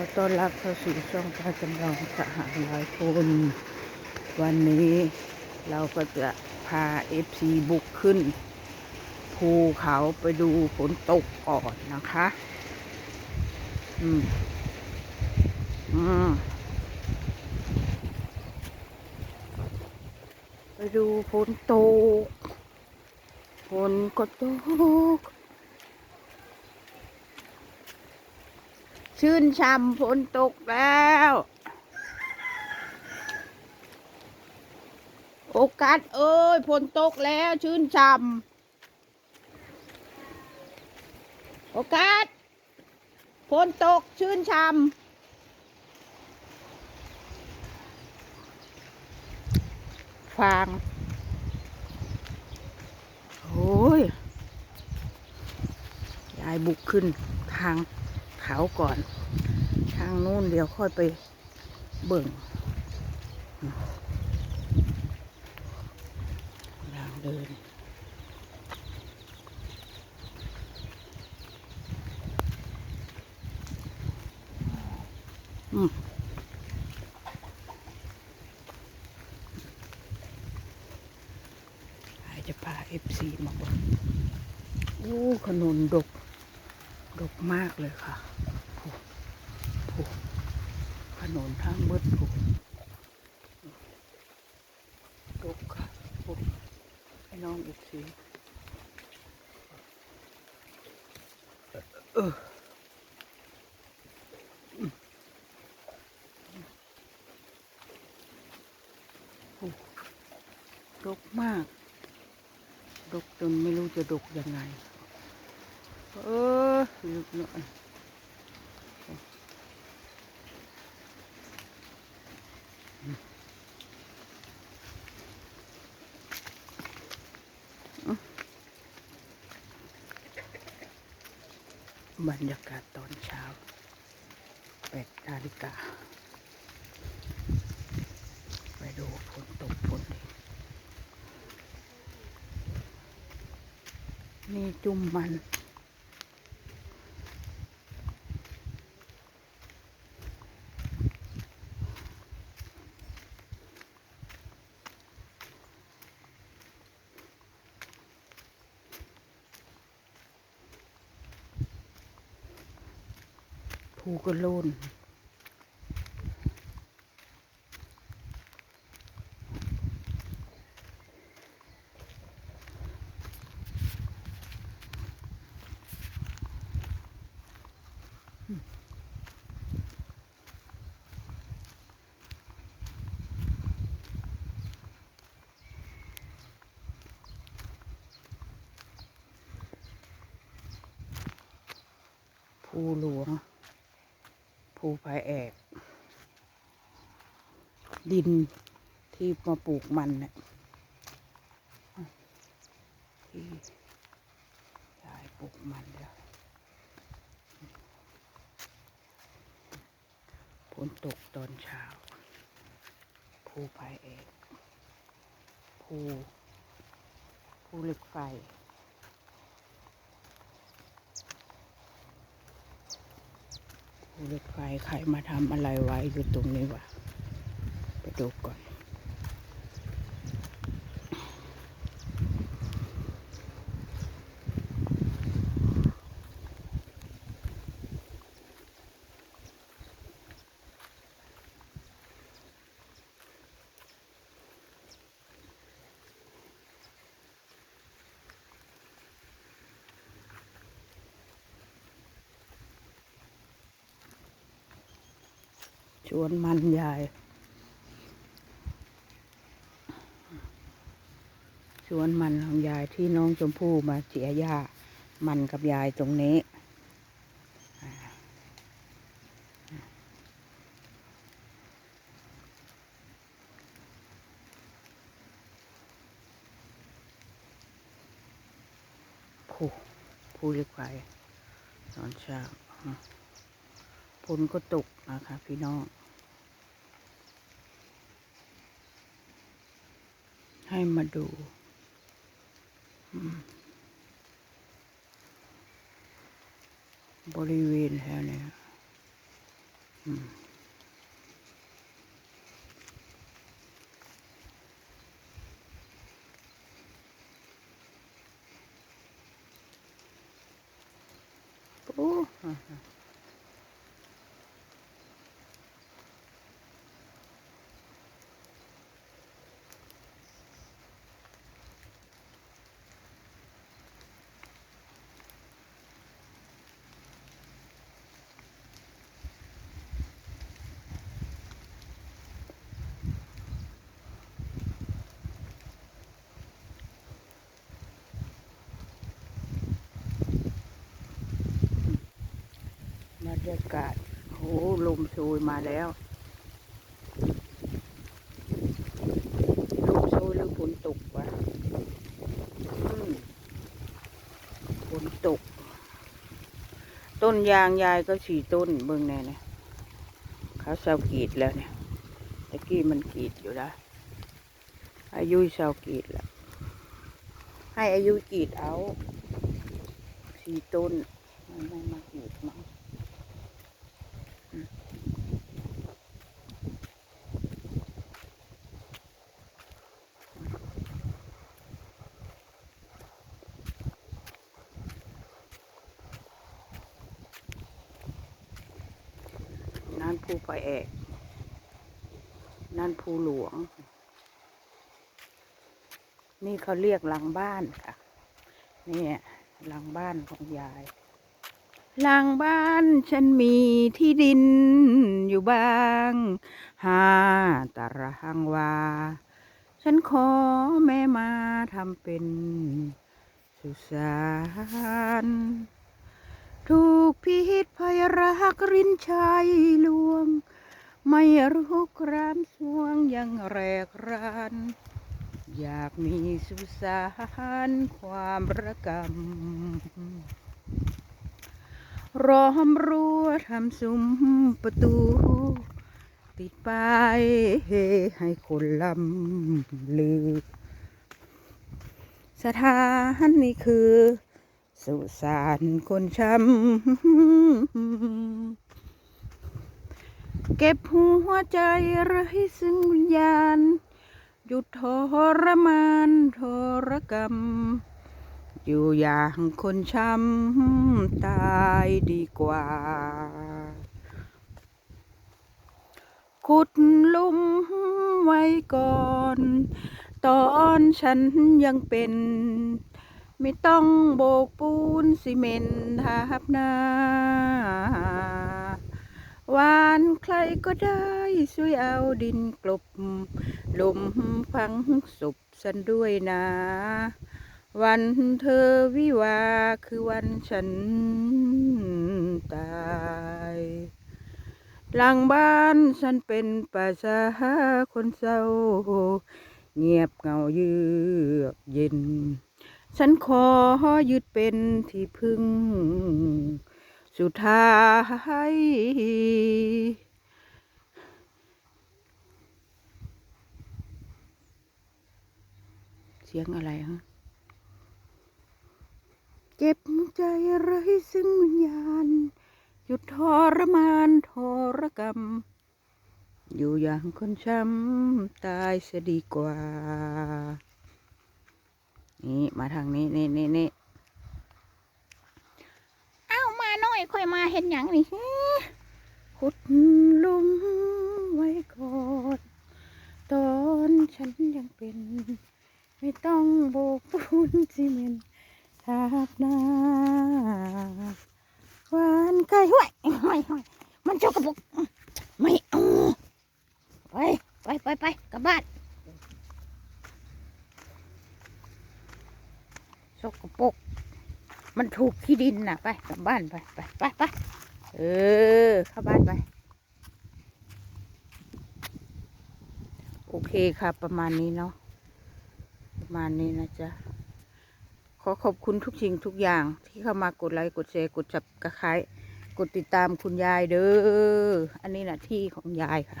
อต้อนรับเข้าสู่ช่องการจำลองสหายหลายคนวันนี้เราก็จะพาเอฟซีบุกขึ้น ภูเขาไปดูฝนตกก่อนนะคะ อืม อืม ไปดูฝนตกฝนก็ตก ชื่นช่ำฝนตกแล้ว โอกาสเอ้ยฝนตกแล้วชื่นช่ำโอกาสฝนตกชื่นช่ำฟางโอ้ย ยายบุกขึ้นทางเขาก่อนางนู้นเดี๋ยวค่อยไปเบิ่งกำลังเดินอืมอาจจะพาเอฟซีมาบิ่โอ้ขนุนดก ดกมากเลยค่ะ นนทางมืดผูดกค่ะผูให้น้องอีกทีเออดกมาก ดกจนไม่รู้จะดกยังไง เออลึกหน่อย บรรยากาศตอนเช้าแปดนาฬิกา ไปดูฝนตกฝนดินี่จุ่มมัน ภูกระโลนภูหลวง ภูพายแอก ดินที่มาปลูกมันเนี่ยที่ยายปลูกมันแล้วฝนตกตอนเช้า ภูพายแอก ภูภูเหล็กไฟ เหล็กไฟใครมาทำอะไรไว้อยู่ตรงนี้วะไปดูก่อน ชวนมันยาย สวนมันของยายที่น้องชมพู่มาเจียหญ้ามันกับยายตรงนี้ ผู้ผู้เรียกไปตอนเช้า ฝนก็ตกนะคะพี่น้อง ให้มาดู บริเวณแถวนี้โอ้ รรยากาศโอ้ลมโชยมาแล้ว ลมโชยหรือฝนตกวะฝนตก ต้นยางยายก็สี่ต้นเบิ่งแน่เนี่ยเขาเสากรีดแล้วเนี่ยตะกี้มันกรีดอยู่แล้วอายุเสากรีดแล้วให้อายุกรีดเอาสี่ต้นมันไม่มากีดมั้ง นั่นภูปะแอก นั่นภูหลวง นี่เขาเรียกหลังบ้านค่ะเนี่ยหลังบ้านของยายหลังบ้านฉันมีที่ดินอยู่บ้างห้าตารางวา ฉันขอแม่มาทำเป็นสุสาน ถูกพิษภัยรักรินชัยลวง ไม่รู้ครามสวงยังแรกราน อยากมีสุสานความระกำร้อมรั้วทำซุ้มประตู ติดป้ายให้คนลำลือ สถานนี้คือ สุสานคนช้ำเก็บหัวใจไร้ซึ่งวิญญาณ หยุดทรมานทรกรรม อยู่อย่างคนช้ำตายดีกว่า ขุดลุมไว้ก่อน ตอนฉันยังเป็น ไม่ต้องโบกปูนซีเมนทับหน้าวานใครก็ได้ช่วยเอาดินกลบหลุมฝังศพฉันด้วยนะ วันเธอวิวาคือวันฉันตายหลังบ้านฉันเป็นป่าชาคนเศร้า เงียบเงาเยือกเย็น ฉันขอยึดเป็นที่พึ่ง สุดท้าย เสียงอะไรฮะ เจ็บใจไร้ซึ่งวิญญาณ หยุดทรมานทรกรรม อยู่อย่างคนช้ำ ตายเสียดีกว่า นี่มาทางนี้นี่นี่นี่เอ้ามาหน่อยค่อยมาเห็นหยังนี่ขุดลุมไว้ก่อนตอนฉันยังเป็น ไม่ต้องโบกปูนซีเมนต์ทับหน้าวานไก่ห้วยห้อยห้อยมันจกกระปุกไม่เอาไปไปไปไปกลับบ้าน สกปรกมันถูกที่ดินน่ะไปกลับบ้านไปไปไปไปเออ เข้าบ้านไป โอเคค่ะ ประมาณนี้เนาะประมาณนี้นะจ๊ะ ขอขอบคุณทุกสิ่งทุกอย่างที่เข้ามากดไลค์กดแชร์กดจับกระคายกดติดตามคุณยายเด้อ อันนี้นะที่ของยายค่ะ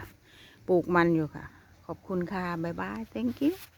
ปลูกมันอยู่ค่ะ ขอบคุณค่ะ บ๊ายบาย thank you